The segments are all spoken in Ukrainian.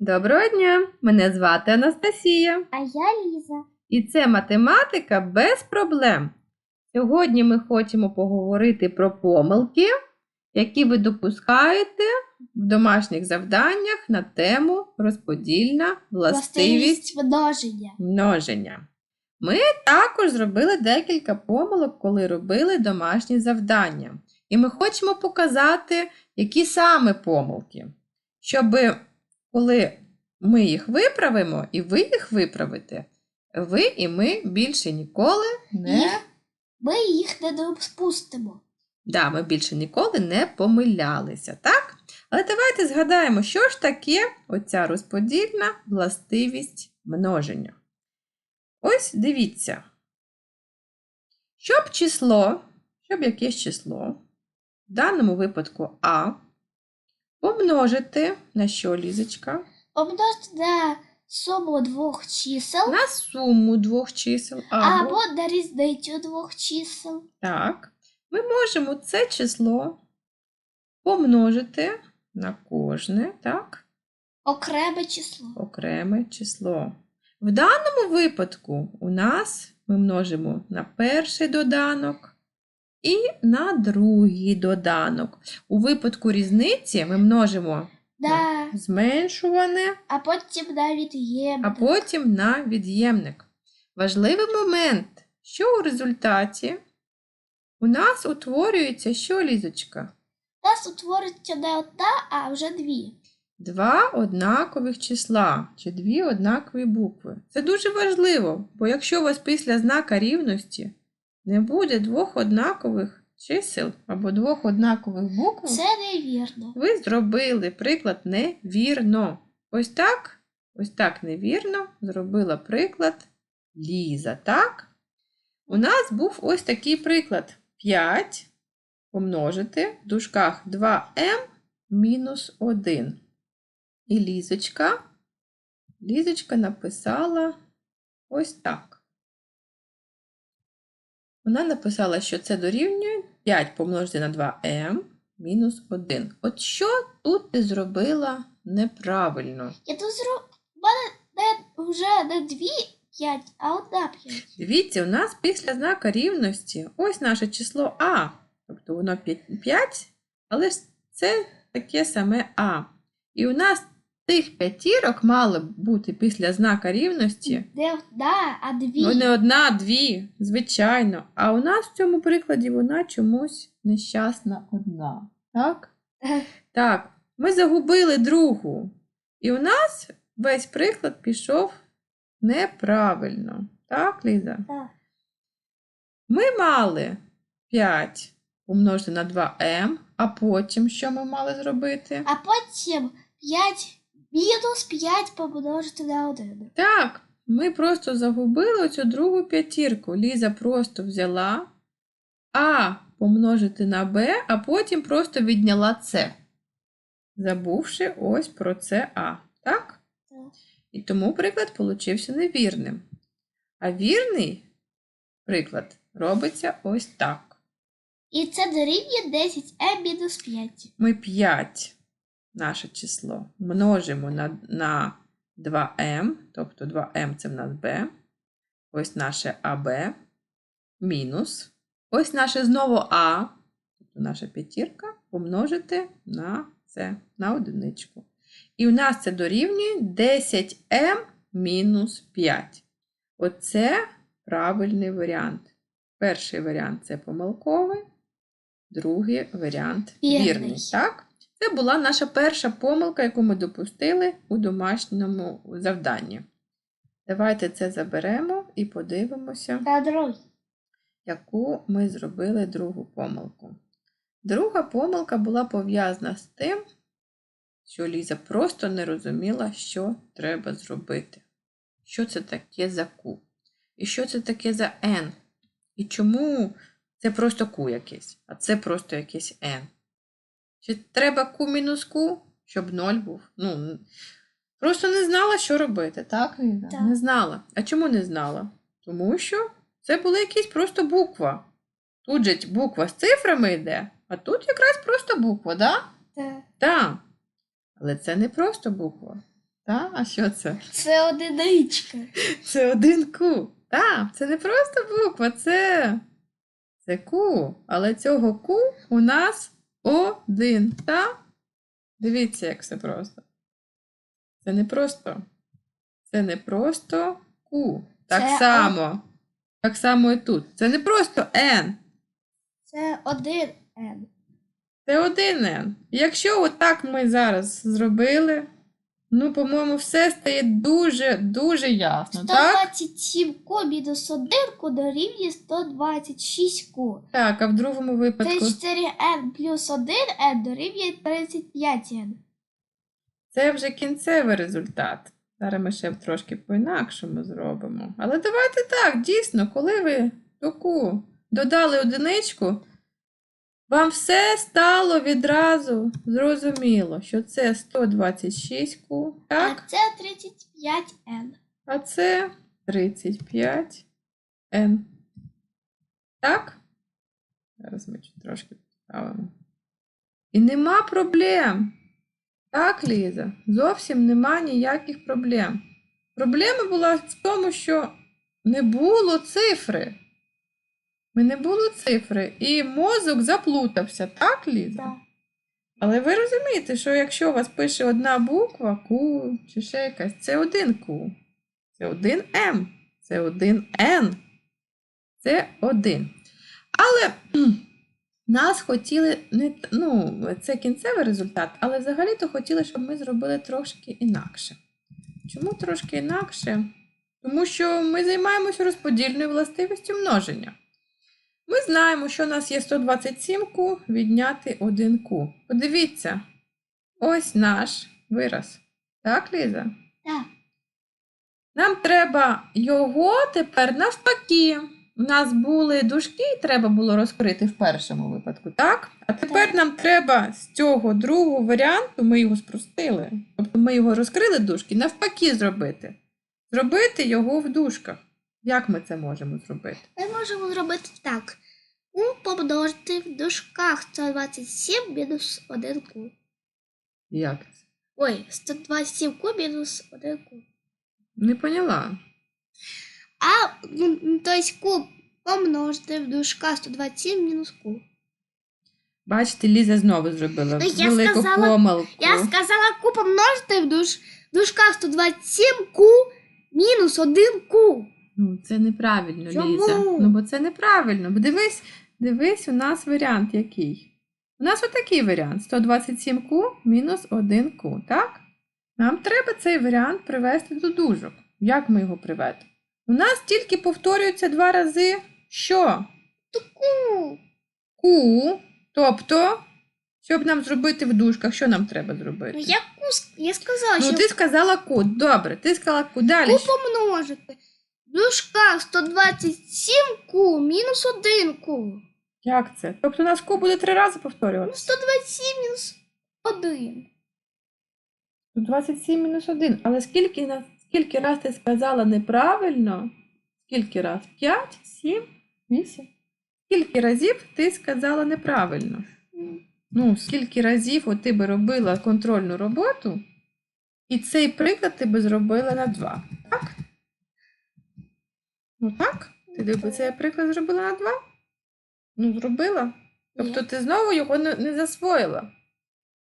Доброго дня! Мене звати Анастасія. А я Ліза. І це математика без проблем. Сьогодні ми хочемо поговорити про помилки, які ви допускаєте в домашніх завданнях на тему розподільна властивість множення. множення. Ми також зробили декілька помилок, коли робили домашні завдання. І ми хочемо показати, які саме помилки, щоб коли ми їх виправимо і ви їх виправите, ви і ми більше ніколи не, Їх Ми їх не допустимо. да, ми більше ніколи не помилялися, так? Але давайте згадаємо, що ж таке оця розподільна властивість множення. Ось дивіться. Щоб число, щоб якесь число, в даному випадку А, помножити на що, Лізочка? Помножити на суму двох чисел На суму двох чисел. Або, або на різницю двох чисел. так, ми можемо це число помножити на кожне, так? Окреме число. окреме число. В даному випадку у нас ми множимо на перший доданок і на другий доданок. У випадку різниці ми множимо Да. зменшуване, А потім навіть є. а потім на від'ємник. Важливий момент, що у результаті у нас утворюється що, Лізочка? У нас утвориться не одна, а вже дві. Два однакових числа чи дві однакові букви. Це дуже важливо, бо якщо у вас після знака рівності не буде двох однакових чисел або двох однакових букв, Це невірно. ви зробили приклад невірно. Ось так, ось так невірно зробила приклад Ліза, так? У нас був ось такий приклад. 5 помножити в дужках 2m мінус 1. І Лізочка, Лізочка написала ось так. Вона написала, що це дорівнює 5 помножити на 2m мінус 1. От що тут ти зробила неправильно? Я тут не, вже не дві п'ять, а одна п'ять. Дивіться, у нас після знака рівності ось наше число А. Тобто воно 5, але це таке саме А. І у нас тих п'ятірок мало бути після знака рівності. Не одна, а дві. Ну, не одна, дві, звичайно. А у нас в цьому прикладі вона чомусь нещасна одна. Так? Так, ми загубили другу. І у нас весь приклад пішов неправильно. Так, Ліза? Так. Ми мали 5 умножити на 2m, а потім що ми мали зробити? А потім 5 мінус 5 помножити на 1. Так, ми просто загубили оцю другу п'ятірку. Ліза просто взяла А помножити на Б, а потім просто відняла С, забувши ось про це А. Так? Так. І тому приклад получився невірним. А вірний приклад робиться ось так. І це дорівнює 10m мінус 5. Ми 5 наше число множимо на, на 2m, тобто 2m це в нас b, ось наше АБ, мінус, ось наше знову А, тобто наша п'ятірка, помножити на це, на одиничку. І у нас це дорівнює 10m мінус 5. Оце правильний варіант. Перший варіант це помилковий, другий варіант Вірний. вірний. Так? Це була наша перша помилка, яку ми допустили у домашньому завданні. Давайте це заберемо і подивимося, яку ми зробили другу помилку. Друга помилка була пов'язана з тим, що Ліза просто не розуміла, що треба зробити. Що це таке за Q? І що це таке за N? І чому це просто Q якесь, а це просто якесь N? Чи треба Q мінус Q, щоб 0 був? Ну, просто не знала, що робити, так? Так. Не знала. А чому не знала? Тому що це була якась просто буква. Тут же буква з цифрами йде, а тут якраз просто буква, да? Так. Так. Але це не просто буква. Та? А що це? Це одиничка. Це один ку. Так, це не просто буква, це. Це ку. Але цього ку у нас один. Та? Дивіться, як все просто. Це не просто. Це не просто Q. Так Це само. Так само і тут. Це не просто N. Це один N. Це один N. Якщо отак ми зараз зробили, ну, по-моєму, все стає дуже, дуже ясно, так? 127 ку мінус 1 ку дорівнює 126 ку. Так, а в другому випадку 34n плюс 1n дорівнює 35n. це вже кінцевий результат. Зараз ми ще трошки по-інакшому зробимо. Але давайте так, дійсно, коли ви таку додали одиничку, вам все стало відразу зрозуміло, що це 126 ку, так? А це 35n. А це 35 N. Так? Зараз ми трошки підставимо. І нема проблем. Так, Ліза? Зовсім нема ніяких проблем. Проблема була в тому, що не було цифри. Ми не було цифри, і мозок заплутався, так, Ліза? Так. Але ви розумієте, що якщо у вас пише одна буква Q чи ще якась, це один Q. Це один М. Це один N. Це один. Але нас хотіли не ну, це кінцевий результат, але взагалі-то хотіли, щоб ми зробили трошки інакше. Чому трошки інакше? Тому що ми займаємося розподільною властивістю множення. Знаємо, що у нас є 127 ку відняти 1 ку. Подивіться, ось наш вираз. Так, Ліза? Так. Нам треба його тепер навпаки. У нас були дужки, і треба було розкрити в першому випадку, так? А тепер Так. нам треба з цього другого варіанту, ми його спростили. Тобто ми його розкрили дужки, навпаки зробити. Зробити його в дужках. Як ми це можемо зробити? Ми можемо зробити так. У помножити в дужках 127 мінус 1 ку. Як це? Ой, 127 ку мінус 1 ку. Не поняла. А, ну, то есть ку помножити в дужках 127 мінус ку. Бачите, Ліза знову зробила Ну, я велику сказала- помилку. Я сказала ку помножити в, душ, в дужках 127 ку мінус 1 ку. Ну, це неправильно, Чому? Ліза. Ну, бо це неправильно. Бо дивись, дивись, у нас варіант який. У нас отакий варіант: 127 ку мінус 1 ку, так? Нам треба цей варіант привести до дужок. Як ми його приведемо? У нас тільки повторюється два рази що? Ку. Ку. Тобто, щоб нам зробити в дужках, що нам треба зробити? Ну, я я сказала, Ну, що ти сказала ку. Добре, ти сказала ку. Далі. ку помножити. В дужках 127 ку мінус 1 ку. Як це? Тобто у нас ку буде три рази Ну, повторюватися? 127 мінус 1. 27 мінус 1. Але скільки, на- скільки раз ти сказала неправильно? Скільки раз? 5, 7, 8. Скільки разів ти сказала неправильно? Ну, скільки разів от ти би робила контрольну роботу, і цей приклад ти би зробила на 2. Так? Ну так? Ти би цей приклад зробила на 2? Ну, зробила. Тобто ти знову його не, не засвоїла.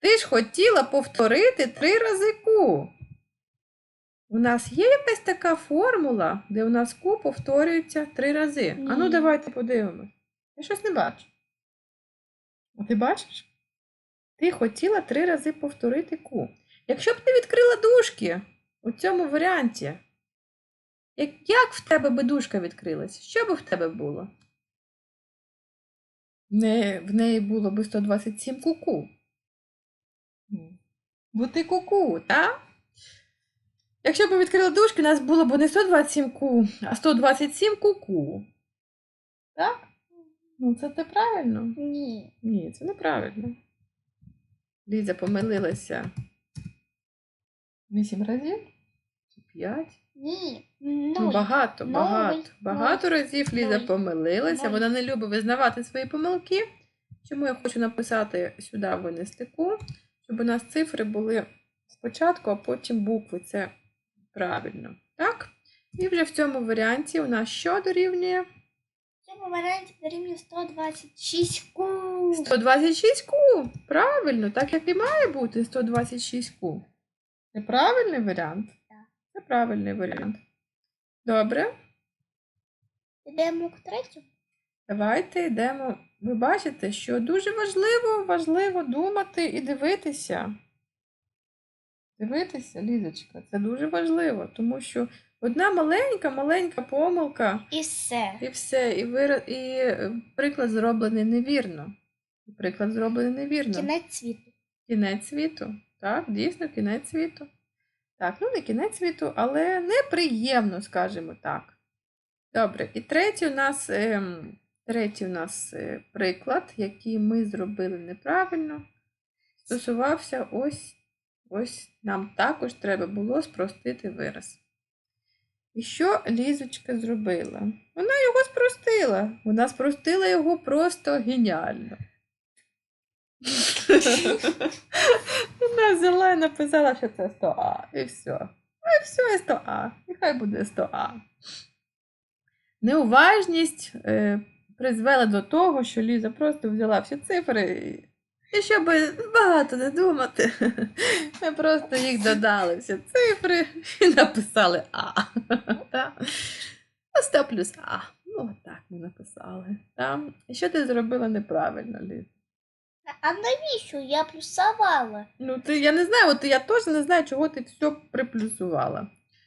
Ти ж хотіла повторити три рази ку. У нас є якась така формула, де у нас ку повторюється три рази. А ну давайте подивимось. Я щось не бачу. А ти бачиш? Ти хотіла три рази повторити ку. Якщо б ти відкрила дужки у цьому варіанті, як, як в тебе би дужка відкрилась? Що би в тебе було? Не, в неї було би 127 куку. Бо ти куку, так? Якщо б ми відкрили дужки, у нас було б не 127 ку, а 127 куку. Так? Ну, це те правильно? Ні. Ні, це неправильно. Ліза помилилася. Вісім разів? Чи п'ять? Ні. Ну, Нуль. багато, Нуль, багато. нуль, Багато разів Ліза нуль, помилилася. нуль. Вона не любить визнавати свої помилки. Чому я хочу написати сюди винеслику, щоб у нас цифри були спочатку, а потім букви. Це правильно. Так? І вже в цьому варіанті у нас що дорівнює? В цьому варіанті дорівнює 126 ку. 126 ку. Правильно, так як і має бути 126 ку. Це правильний варіант? Це правильний варіант. Добре, Йдемо к третьому. давайте йдемо. Ви бачите, що дуже важливо, важливо думати і дивитися. Дивитися, Лізочка, це дуже важливо, тому що одна маленька, маленька помилка І все. І все, і, вира... і е, приклад зроблений невірно. І Приклад зроблений невірно. Кінець світу. Кінець світу. Так, дійсно, кінець світу. Так, ну не кінець світу, але неприємно, скажімо так. Добре, і третій у нас, ем, третій у нас е, приклад, який ми зробили неправильно, стосувався ось, ось нам також треба було спростити вираз. І що Лізочка зробила? Вона його спростила. Вона спростила його просто геніально. Вона взяла і написала, що це 100А. І все. Ну і все, і 100А. І хай буде 100А. Неуважність е, призвела до того, що Ліза просто взяла всі цифри. І, щоб багато не думати, ми просто їх додали всі цифри і написали А. А 100 плюс А. Ну, так ми написали. Що ти зробила неправильно, Ліз? А навіщо я плюсувала? Ну, ти, я не знаю, от я теж не знаю, чого ти все приплюсувала.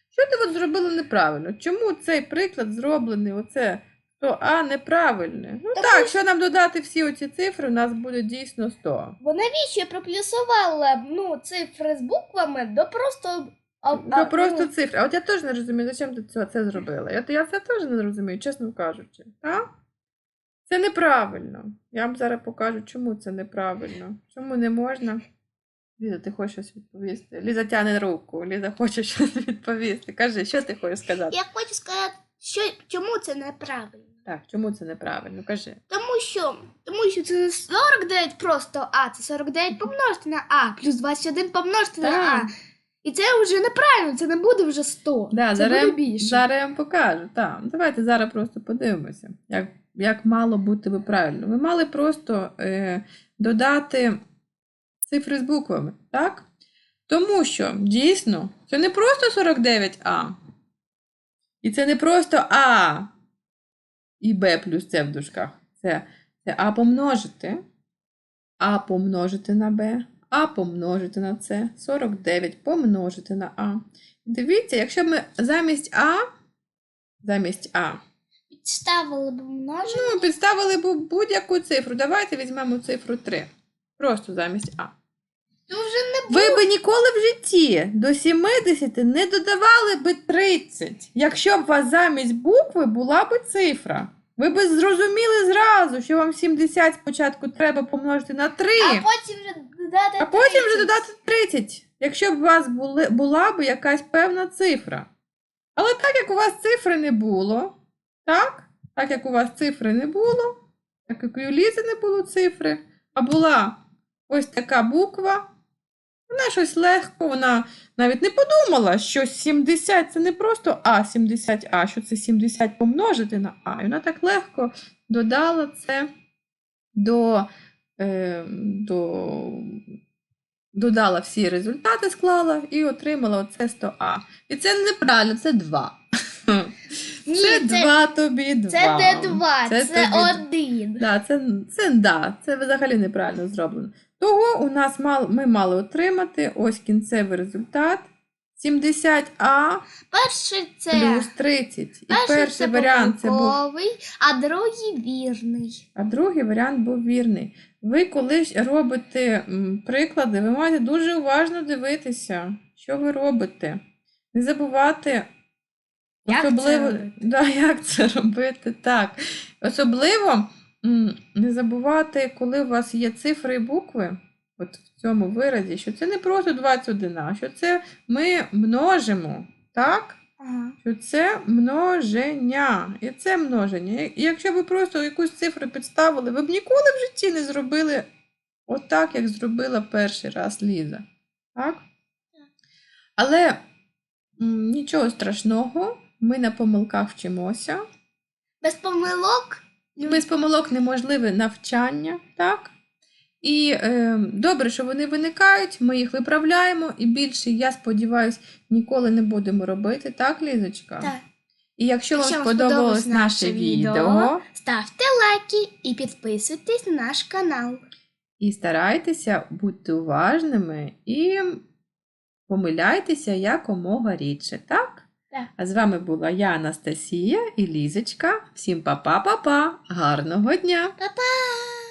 Що ти от зробила неправильно? Чому цей приклад зроблений, оце 100А неправильний? Ну Тому так, що- якщо нам додати всі оці цифри, у нас буде дійсно 100. Бо навіщо я проплюсувала ну, цифри з буквами до просто. А, Ну, просто цифри. А от я теж не розумію, зачем ти це, це зробила. Я, я це теж не розумію, чесно кажучи. Так? Це неправильно. Я вам зараз покажу, чому це неправильно. Чому не можна. Ліза, ти хочеш щось відповісти? Ліза тягне руку, Ліза хоче щось відповісти. Кажи, що ти хочеш сказати? Я хочу сказати, що чому це неправильно. Так, чому це неправильно? Кажи. Тому що, тому що це не 49 просто А, це 49 помножити на А, плюс 21 помножити на Так. А. І це вже неправильно, це не буде вже 100. Да, це зараз, буде більше. зараз я вам покажу. Так. Давайте зараз просто подивимося, як, як мало бути ви правильно. Ви мали просто е, додати цифри з буквами, так? Тому що дійсно це не просто 49А. І це не просто А і Б плюс С в дужках. Це, це А помножити, А помножити на Б, А помножити на С, 49 помножити на А. Дивіться, якщо ми замість А, замість А, Підставили б множення. ну, підставили б будь-яку цифру. Давайте візьмемо цифру 3. Просто замість А. Ну вже не Ви би ніколи в житті до 70 не додавали би 30, якщо б у вас замість букви була би цифра. Ви б зрозуміли зразу, що вам 70 спочатку треба помножити на 3, А потім вже додати. а потім вже 30. додати 30, якщо б у вас були, була б якась певна цифра. Але так як у вас цифри не було, так? Так як у вас цифри не було, так як у Лізи не було цифри, а була ось така буква, вона щось легко, вона навіть не подумала, що 70 це не просто А, 70А, що це 70 помножити на А. І вона так легко додала це до, е, до додала всі результати, склала і отримала оце 100А. І це неправильно, це 2. Ні, це це, 2 тобі 2. це не два, це, тобі один. Да, це, це, да, це взагалі неправильно зроблено. Того у нас мал, ми мали отримати ось кінцевий результат 70А Перший це. плюс 30. І Перший перший це варіант це був, помилковий, а другий вірний. а другий варіант був вірний. Ви коли ж робите м, приклади, ви маєте дуже уважно дивитися, що ви робите. Не забувати Як особливо, робити? Да, як це робити, так. Особливо не забувати, коли у вас є цифри і букви, от в цьому виразі, що це не просто 21, а що це ми множимо, так? Ага. Що це множення. І це множення. І якщо ви просто якусь цифру підставили, ви б ніколи в житті не зробили отак, як зробила перший раз Ліза. Так? Але нічого страшного, ми на помилках вчимося. Без помилок. Без помилок неможливе навчання, так? І е, добре, що вони виникають, ми їх виправляємо, і більше, я сподіваюся, ніколи не будемо робити, так, Лізочка? Так. І якщо Якщо вам сподобалось наше відео, відео, Ставте лайки і підписуйтесь на наш канал. і старайтеся бути уважними і помиляйтеся якомога рідше? Так. А з вами була я, Анастасія і Лізочка. Всім па-па-па-па! Гарного дня! Па-па!